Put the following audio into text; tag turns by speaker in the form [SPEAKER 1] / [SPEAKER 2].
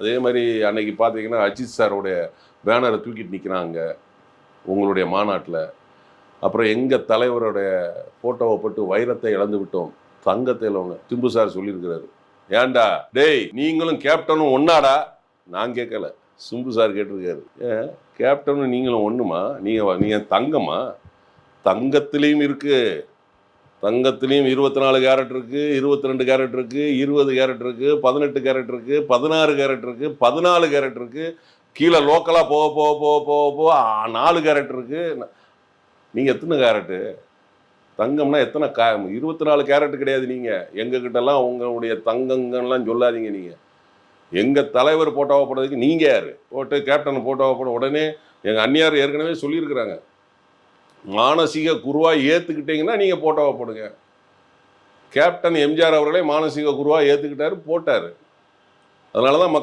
[SPEAKER 1] அதே மாதிரி அன்னைக்கு பார்த்தீங்கன்னா அஜித் சாரோடைய பேனரை தூக்கிட்டு நிற்கிறாங்க உங்களுடைய மாநாட்டில். அப்புறம் எங்கள் தலைவருடைய ஃபோட்டோவை போட்டு வைரத்தை இழந்து விட்டோம். தங்கத்தை இழவங்க திம்பு சார் சொல்லியிருக்கிறாரு. ஏன்டா? டேய் நீங்களும் கேப்டனும் ஒன்னாடா? நான் கேட்கல சிம்பு சார் கேட்டிருக்காரு. ஏன்? கேப்டனும் நீங்களும் ஒன்றுமா நீங்கள் நீங்கள் தங்கம்மா தங்கத்திலையும் இருக்குது தங்கத்துலேயும் இருபத்தி நாலு கேரட் இருக்குது இருபத்தி ரெண்டு கேரட் இருக்குது இருபது கேரட் இருக்குது பதினெட்டு கேரட் இருக்குது பதினாறு கேரட் இருக்குது பதினாலு கேரட் இருக்குது கீழே லோக்கலாக போக போக போக போக போக நாலு கேரட் இருக்குது நீங்கள் எத்தனை கேரட்டு? தங்கம்னா எத்தனை கா இருபத்தி நாலு கேரட் கிடையாது நீங்கள் எங்ககிட்டலாம் உங்களுடைய தங்கங்கள்லாம் சொல்லாதீங்க நீங்கள் எங்கள் தலைவர் போட்டோவை போடுறதுக்கு நீங்கள் யார்? போட்டு கேப்டன் போட்டோவை போட உடனே எங்கள் அந்நியார் ஏற்கனவே சொல்லியிருக்கிறாங்க. மானசீக குருவாக ஏற்றுக்கிட்டீங்கன்னா நீங்கள் போட்டோவை போடுங்க. கேப்டன் எம்ஜிஆர் அவர்களே மானசீக குருவாக ஏற்றுக்கிட்டாரு போட்டார். அதனால தான்